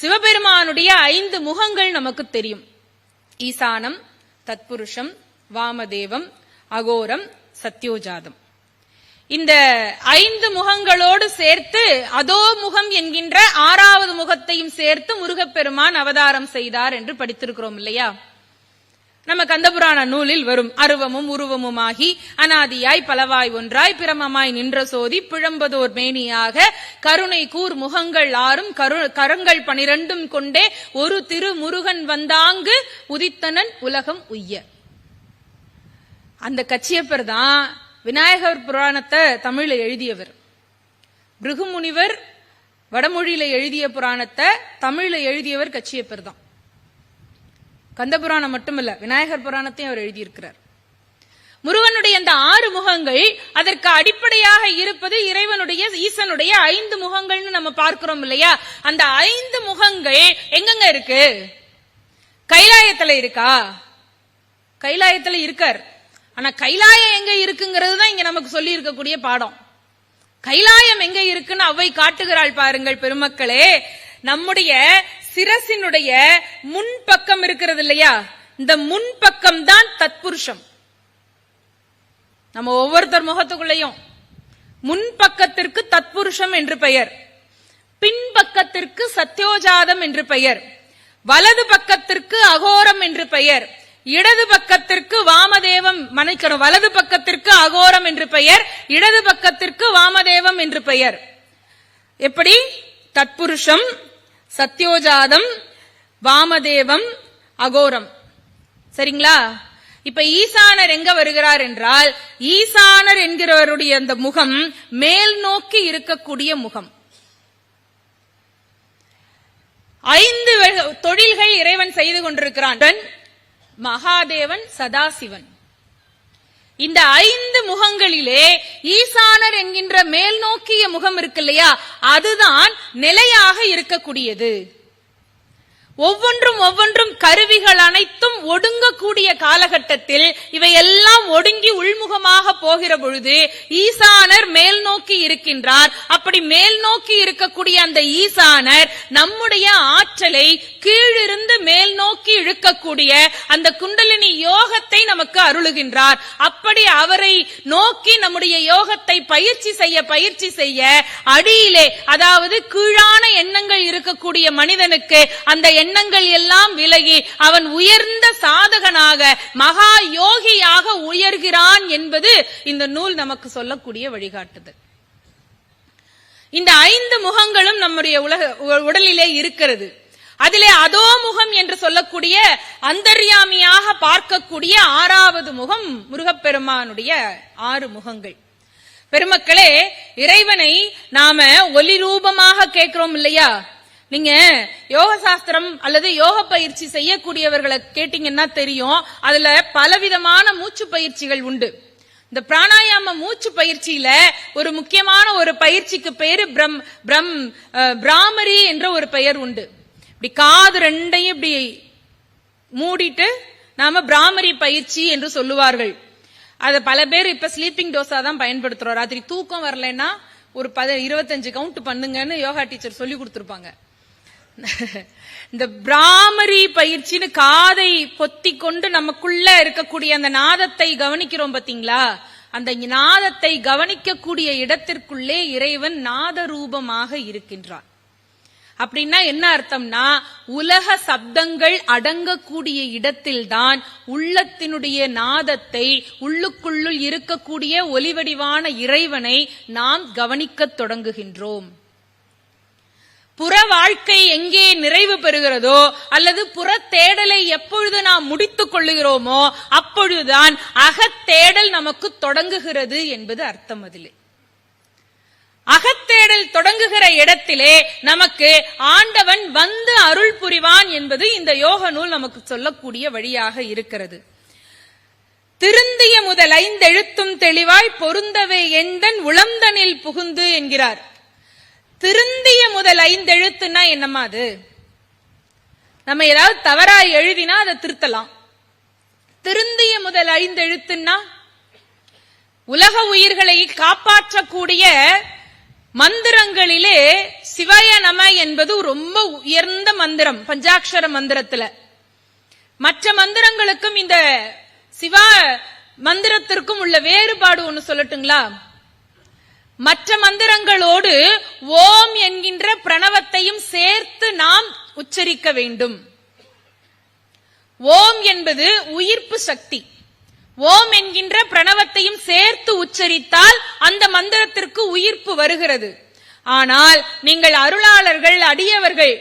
சிவபெருமானுடைய ஐந்து முகங்கள் நமக்கு தெரியும். ஈசானம் தத்புருஷம் வாமதேவம் அகோரம் சத்யோஜாதம். இந்த ஐந்து முகங்களோடு சேர்த்து அதோ முகம் என்கின்ற ஆறாவது முகத்தையும் சேர்த்து முருகப்பெருமான் அவதாரம் செய்தார் என்று படித்திருக்கிறோம் இல்லையா? நம்ம கந்தபுராண நூலில் வரும் அருவமும் உருவமுமாகி அனாதியாய் பலவாய் ஒன்றாய் பிரமமாய் நின்ற சோதி பிழம்பதோர் மேனியாக கருணை கூர் முகங்கள் ஆறும் கரு- கரங்கள் பனிரெண்டும் கொண்டே ஒரு திரு முருகன் வந்தாங்கு உதித்தனன் உலகம் உய்ய. அந்த கச்சியப்பர் தான் விநாயகர் புராணத்தை தமிழ்ல எழுதியவர். பிருகு முனிவர் வடமொழியில எழுதிய புராணத்தை தமிழ்ல எழுதியவர் கச்சியப்பர் தான். கந்தபுராணம் மட்டுமல்ல விநாயகர் புராணத்தையும் அவர் எழுதியிருக்கிறார். முருகனுடைய அந்த ஆறு முகங்கள் அதற்கு அடிப்படையாக இருப்பது இறைவனுடைய ஈசனுடைய ஐந்து முகங்கள்னு நம்ம பார்க்கிறோம் இல்லையா? அந்த ஐந்து முகங்கள் எங்கெங்க இருக்கு? கைலாயத்துல இருக்கா? கைலாயத்துல இருக்கார். ஆனா கைலாயம் எங்க இருக்குங்கிறது தான் இங்க நமக்கு சொல்லி இருக்கக்கூடிய பாடம். கைலாயம் எங்க இருக்குன்னு அவை காட்டுகிறாள் பாருங்கள் பெருமக்களே. நம்முடைய சிரசினுடைய முன்பக்கம் இருக்கிறது இல்லையா? இந்த முன்பக்கம் தான் தத்புருஷம். நம்ம ஒவ்வொருத்தர் முகத்துக்குள்ளேயும் முன்பக்கத்திற்கு தத்புருஷம் என்று பெயர் பின்பக்கத்திற்கு சத்யோஜாதம் என்று பெயர் வலது பக்கத்திற்கு அகோரம் என்று பெயர் இடது பக்கத்திற்கு வாமதேவம் மன்னிக்கணும் வலது பக்கத்திற்கு அகோரம் என்று பெயர் இடது பக்கத்திற்கு வாமதேவம் என்று பெயர். எப்படி? தத்புருஷம் சத்யோஜாதம் வாமதேவம் அகோரம். சரிங்களா? இப்ப ஈசானர் எங்க வருகிறார் என்றால் ஈசானர் என்கிறவருடைய அந்த முகம் மேல் நோக்கி இருக்கக்கூடிய முகம். ஐந்து தொழில்கள் இறைவன் செய்து கொண்டிருக்கிறான். மகாதேவன் சதாசிவன். இந்த ஐந்து முகங்களிலே ஈசானர் என்கின்ற மேல் நோக்கிய முகம் இருக்கு இல்லையா அதுதான் நிலையாக இருக்கக்கூடியது. ஒவ்வொன்றும் ஒவ்வொன்றும் கருவிகள் அனைத்தும் ஒடுங்கக்கூடிய காலகட்டத்தில் இவை எல்லாம் ஒடுங்கி உள்முகமாக போகிற பொழுது ஈசானர் மேல் நோக்கி இருக்கின்றார். அப்படி மேல் நோக்கி இருக்கக்கூடிய அந்த ஈசானர் நம்முடைய ஆற்றலை கீழிருந்து மேல் நோக்கி இழுக்கக்கூடிய அந்த குண்டலினி யோகத்தை நமக்கு அருளுகின்றார். அப்படி அவரை நோக்கி நம்முடைய யோகத்தை பயிற்சி செய்ய பயிற்சி செய்ய அடியிலே அதாவது கீழான எண்ணங்கள் இருக்கக்கூடிய மனிதனுக்கு அந்த எண்ணங்கள் எல்லாம் விலகி அவன் உயர்ந்த சாதகனாக மகா யோகியாக உயர்கிறான் என்பது இந்த நூல் நமக்கு சொல்லக்கூடிய வழிகாட்டுதல். இந்த ஐந்து முகங்களும் நம்முடைய உலக உடலிலே இருக்கிறது. அதிலே அதோ முகம் என்று சொல்லக்கூடிய அந்தர்யாமியாக பார்க்கக்கூடிய ஆறாவது முகம் முருகப்பெருமானுடைய ஆறு முகங்கள். பெருமக்களே இறைவனை நாம ஒலி ரூபமாக கேட்கிறோம் இல்லையா? நீங்க யோக சாஸ்திரம் அல்லது யோக பயிற்சி செய்யக்கூடியவர்களை கேட்டீங்கன்னா தெரியும். அதுல பலவிதமான மூச்சு பயிற்சிகள் உண்டு. இந்த பிராணாயாம மூச்சு பயிற்சியில ஒரு முக்கியமான ஒரு பயிற்சிக்கு பேரு பிரம் பிரம் பிராமரி என்ற ஒரு பெயர் உண்டு. இப்படி காது ரெண்டையும் இப்படி மூடிட்டு நாம பிராமரி பயிற்சி என்று சொல்லுவார்கள். அதை பல பேர் இப்ப ஸ்லீப்பிங் டோஸா தான் பயன்படுத்துறோம். ராத்திரி தூக்கம் வரலைன்னா ஒரு பத இருபத்தஞ்சு கவுண்ட் பண்ணுங்கன்னு யோகா டீச்சர் சொல்லி கொடுத்துருப்பாங்க. இந்த பிராமரி பயிற்சின்னு காதை பொத்தி கொண்டு நமக்குள்ள இருக்கக்கூடிய அந்த நாதத்தை கவனிக்கிறோம் பாத்தீங்களா? அந்த நாதத்தை கவனிக்கக்கூடிய இடத்திற்குள்ளே இறைவன் நாத ரூபமாக இருக்கின்றான். அப்படின்னா என்ன அர்த்தம்னா உலக சப்தங்கள் அடங்கக்கூடிய இடத்தில்தான் உள்ளத்தினுடைய நாதத்தை உள்ளுக்குள்ளுள் இருக்கக்கூடிய ஒலிவடிவான இறைவனை நாம் கவனிக்கத் தொடங்குகின்றோம். புற வாழ்க்கை எங்கே நிறைவு பெறுகிறதோ அல்லது புற தேடலை எப்பொழுது நாம் முடித்துக் கொள்ளுகிறோமோ அப்பொழுதுதான் அகத்தேடல் நமக்கு தொடங்குகிறது என்பது அர்த்தம் அதிலே. அகத்தேடல் தொடங்குகிற இடத்திலே நமக்கு ஆண்டவன் வந்து அருள் புரிவான் என்பது இந்த யோக நூல் நமக்கு சொல்லக்கூடிய வழியாக இருக்கிறது. திருந்திய முதல் ஐந்தெழுத்தும் தெளிவாய் பொருந்தவே எந்தன் உளந்தனில் புகுந்து என்கிறார். திருந்திய முதல் ஐந்தெழுத்துன்னா என்னம்மா அது? நம்ம ஏதாவது தவறா எழுதினா அதை திருத்தலாம். திருந்திய முதல் ஐந்தெழுத்துன்னா உலக உயிர்களை காப்பாற்றக்கூடிய மந்திரங்களிலே சிவாய நம என்பது ரொம்ப உயர்ந்த மந்திரம் பஞ்சாட்சர மந்திரத்துல. மற்ற மந்திரங்களுக்கும் இந்த சிவா மந்திரத்திற்கும் உள்ள வேறுபாடு ஒன்னு சொல்லட்டுங்களா? மற்ற மந்திரங்களோடு ஓம் என்கின்ற பிரணவத்தையும் சேர்த்து நாம் உச்சரிக்க வேண்டும். ஓம் என்பது உயிர்ப்பு சக்தி. ஓம் என்கின்ற பிரணவத்தையும் சேர்த்து உச்சரித்தால் அந்த மந்திரத்திற்கு உயிர்ப்பு வருகிறது. ஆனால் நீங்கள் அருளாளர்கள் அடியவர்கள்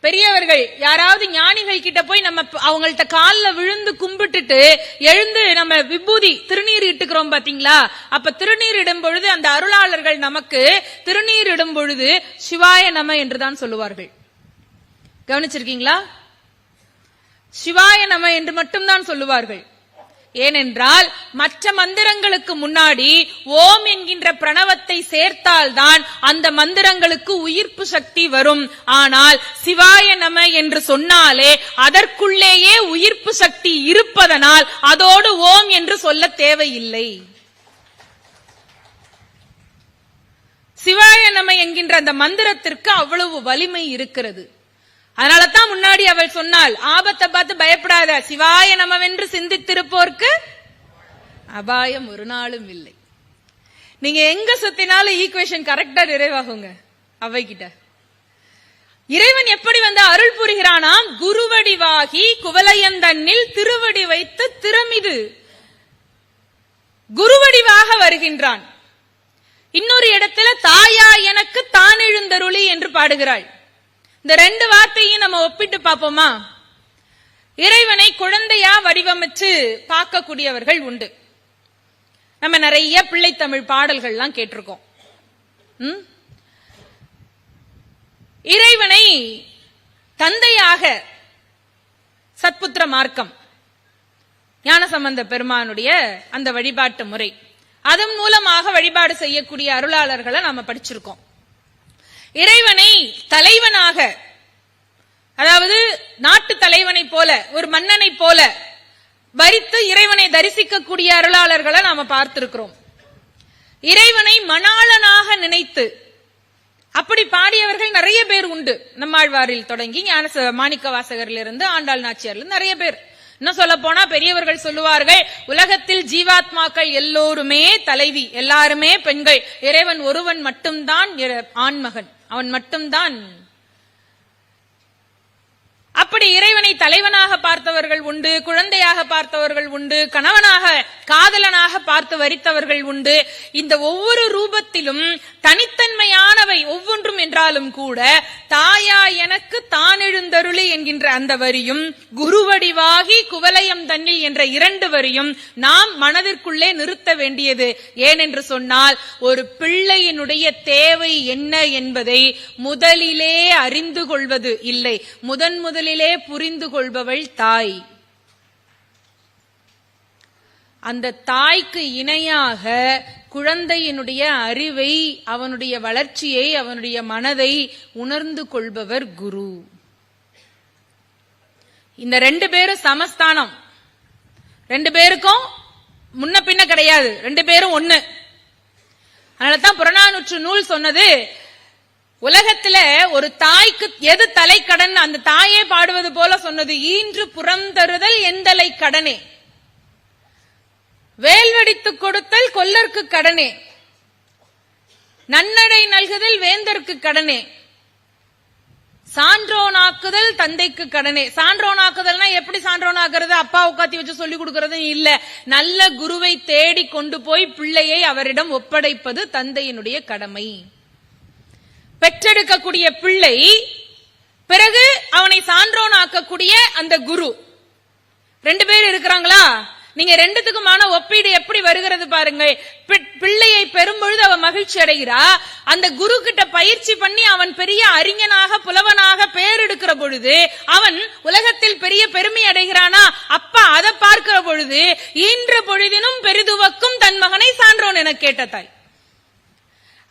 பெரியவர்கள் யாராவது ஞானிகள் கிட்ட போய் நம்ம அவங்கள்ட்ட காலில் விழுந்து கும்பிட்டுட்டு எழுந்து நம்ம விபூதி திருநீர் இட்டுக்கிறோம் பாத்தீங்களா? அப்ப திருநீர் இடும் பொழுது அந்த அருளாளர்கள் நமக்கு திருநீர் இடும் பொழுது சிவாய நம என்றுதான் சொல்லுவார்கள். கவனிச்சிருக்கீங்களா? சிவாய நம என்று மட்டும்தான் சொல்லுவார்கள். ஏனென்றால் மற்ற மந்திரங்களுக்கு முன்னாடி ஓம் என்கின்ற பிரணவத்தை சேர்த்தால்தான் அந்த மந்திரங்களுக்கு உயிர்ப்பு சக்தி வரும். ஆனால் சிவாய நம என்று சொன்னாலே அதற்குள்ளேயே உயிர்ப்பு சக்தி இருப்பதனால் அதோடு ஓம் என்று சொல்ல தேவையில்லை. சிவாய நம என்கின்ற அந்த மந்திரத்திற்கு அவ்வளவு வலிமை இருக்கிறது. அதனால தான் முன்னாடி அவள் சொன்னாள் ஆபத்தை பார்த்து பயப்படாத சிவாய நமவென்று சிந்தித்திருப்போர்க்கு அபாயம் ஒரு நாளும் இல்லை. நீங்க எங்க சுத்தினாலும் ஈக்குவேஷன் கரெக்டா நிறைவாகுங்க அவைகிட்ட. இறைவன் எப்படி வந்து அருள் புரிகிறானாம்? குருவடிவாகி குவலையந்தன்னில் திருவடி வைத்து திறமிது. குருவடிவாக வருகின்றான். இன்னொரு இடத்துல தாயா எனக்கு தான் எழுந்தருளி என்று பாடுகிறாள். இந்த ரெண்டு வார்த்தையும் நம்ம ஒப்பிட்டு பார்ப்போமா? இறைவனை குழந்தையா வடிவமைச்சு பார்க்கக்கூடியவர்கள் உண்டு. நம்ம நிறைய பிள்ளைத்தமிழ் பாடல்கள்லாம் கேட்டிருக்கோம். ம்? இறைவனை தந்தையாக சத்புத்திர மார்க்கம் ஞானசம்பந்த பெருமானுடைய அந்த வழிபாட்டு முறை. அதன் மூலமாக வழிபாடு செய்யக்கூடிய அருளாளர்களை நாம படிச்சிருக்கோம். இறைவனை தலைவனாக அதாவது நாட்டு தலைவனை போல ஒரு மன்னனை போல வரித்து இறைவனை தரிசிக்கக்கூடிய அருளாளர்களை நாம பார்த்திருக்கிறோம். இறைவனை மணாளனாக நினைத்து அப்படி பாடியவர்கள் நிறைய பேர் உண்டு. நம்மாழ்வாரில் தொடங்கி ஞான மாணிக்க வாசகர்ல இருந்து ஆண்டாள் நாச்சியார்ல நிறைய பேர். இன்னும் சொல்ல போனா பெரியவர்கள் சொல்லுவார்கள் உலகத்தில் ஜீவாத்மாக்கள் எல்லோருமே தலைவி எல்லாருமே பெண்கள். இறைவன் ஒருவன் மட்டும்தான் ஆண்மகன். அவன் மட்டும்தான். அப்படி இறைவனை தலைவனாக பார்த்தவர்கள் உண்டு குழந்தையாக பார்த்தவர்கள் உண்டு கணவனாக காதலனாக பார்த்து வரித்தவர்கள் உண்டு. இந்த ஒவ்வொரு ரூபத்திலும் தனித்தன்மையானவை ஒவ்வொன்றும் என்றாலும் கூட தாயா எனக்கு தான் எழுந்தருளி என்கின்ற அந்த வரியும் குருவடிவாகி குவலயம் தன்னில் என்ற இரண்டு வரியும் நாம் மனதிற்குள்ளே நிறுத்த வேண்டியது. ஏனென்று சொன்னால் ஒரு பிள்ளையினுடைய தேவை என்ன என்பதை முதலிலே அறிந்து கொள்வது இல்லை. முதன் முதலிலே புரிந்து கொள்பவள் தாய். அந்த தாய்க்கு இணையாக குழந்தையினுடைய அறிவை அவனுடைய வளர்ச்சியை அவனுடைய மனதை உணர்ந்து கொள்பவர் குரு. இந்த ரெண்டு பேரும் சமஸ்தானம். ரெண்டு பேருக்கும் முன்ன பின்ன கிடையாது. ரெண்டு பேரும் ஒண்ணு. அதனாலதான் புறநானூற்று நூல் சொன்னது உலகத்துல ஒரு தாய்க்கு எது தலைக்கடன் அந்த தாயே பாடுவது போல சொன்னது ஈன்று புறந்தருதல் எந்தலை கடனே. வேல்வடித்து கொடுத்தல் கொல்லர்க்கு கடனே. நன்னடை நல்குதல் வேந்தர்க்கு கடனே. சான்றோனாக்குதல் தந்தைக்கு கடனே. சான்றோனாக்குதல்னா எப்படி சான்றோனாக்குறது? அப்பா உட்காத்தி வச்சு சொல்லி கொடுக்கறது இல்ல. நல்ல குருவை தேடி கொண்டு போய் பிள்ளையை அவரிடம் ஒப்படைப்பது தந்தையினுடைய கடமை. பெற்றெடுக்கக்கூடிய பிள்ளை பிறகு அவனை சான்றோனாக்கக்கூடிய அந்த குரு. ரெண்டு பேர் இருக்கிறாங்களா? நீங்க ரெண்டுத்துக்குமான ஒப்பீடு எப்படி வருகிறது பாருங்க. பிள்ளையை பெறும்பொழுது அவன் மகிழ்ச்சி அடைகிறா. அந்த குரு கிட்ட பயிற்சி பண்ணி அவன் பெரிய அறிஞனாக புலவனாக பேர் எடுக்கிற பொழுது அவன் உலகத்தில் பெரிய பெருமை அடைகிறானா? அப்பா அதை பார்க்கிற பொழுது ஈன்ற பொழுதினும் பெரிதுவக்கும் தன் மகனை சான்றோன் என கேட்ட தாய்.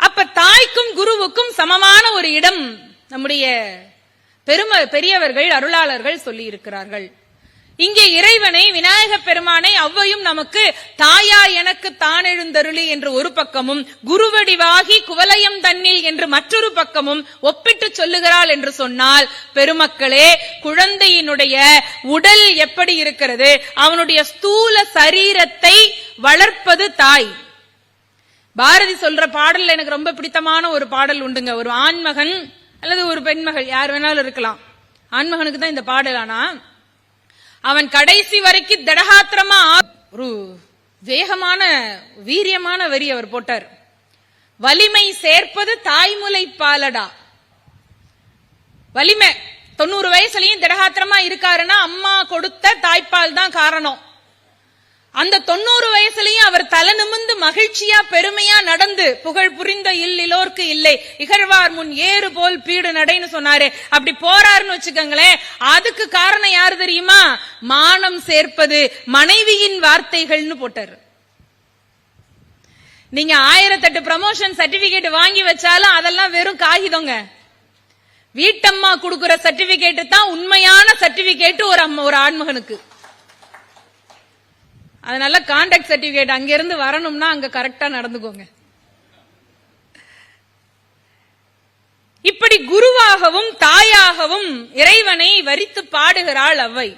அப்ப தாய்க்கும் குருவுக்கும் சமமான ஒரு இடம் நம்முடைய பெரும பெரியவர்கள் அருளாளர்கள் சொல்லி இருக்கிறார்கள் இங்கே இறைவனை விநாயக பெருமானை அவ்வையும் நமக்கு தாயா எனக்கு தானெழுந்தருளி என்று ஒரு பக்கமும் குருவடிவாகி குவலயம் தன்னில் என்று மற்றொரு பக்கமும் ஒப்பிட்டு சொல்லுகிறாள் என்று சொன்னால் பெருமக்களே குழந்தையினுடைய உடல் எப்படி இருக்கிறது? அவனுடைய ஸ்தூல சரீரத்தை வளர்ப்பது தாய். பாரதி சொல்ற பாடல் எனக்கு ரொம்ப பிடித்தமான ஒரு பாடல் உண்டுங்க. ஒரு ஆண்மகன் அல்லது ஒரு பெண்மகள் யார் வேணாலும் இருக்கலாம். ஆண்மகனுக்கு தான் இந்த பாடல் ஆனா அவன் கடைசி வரைக்கும் திடகாத்திரமா ஒரு வேகமான வீரியமான வரி அவர் போட்டார். வலிமை சேர்ப்பது தாய்முலை பாலடா. வலிமை தொண்ணூறு வயசுலயும் திடகாத்திரமா இருக்காருன்னா அம்மா கொடுத்த தாய்ப்பால் தான் காரணம். அந்த தொண்ணூறு வயசுலயும் அவர் தலை நிமிந்து மகிழ்ச்சியா பெருமையா நடந்து புகழ் புரிந்த இல்லோர்க்கு இல்லை. இகழ்வார் முன் ஏறு போல் பீடு நடைன்னு சொன்னாரு. அப்படி போறாருன்னு வச்சுக்கோங்களேன் அதுக்கு காரணம் யாரு தெரியுமா? மானம் சேர்ப்பது மனைவியின் வார்த்தைகள்னு போட்டாரு. நீங்க ஆயிரத்தெட்டு ப்ரமோஷன் சர்டிபிகேட் வாங்கி வச்சாலும் அதெல்லாம் வெறும் காகிதங்க. வீட்டம்மா கொடுக்கிற சர்டிபிகேட் தான் உண்மையான சர்டிபிகேட் ஒரு அம்மா ஒரு ஆண்மகனுக்கு. அதனால கான்டாக்ட் சர்டிபிகேட் அங்கிருந்து வரணும்னா அங்க கரெக்டா நடந்துக்கோங்க. இப்படி குருவாகவும் தாயாகவும் இறைவனை வரித்து பாடுகிறாள் அவ்வை.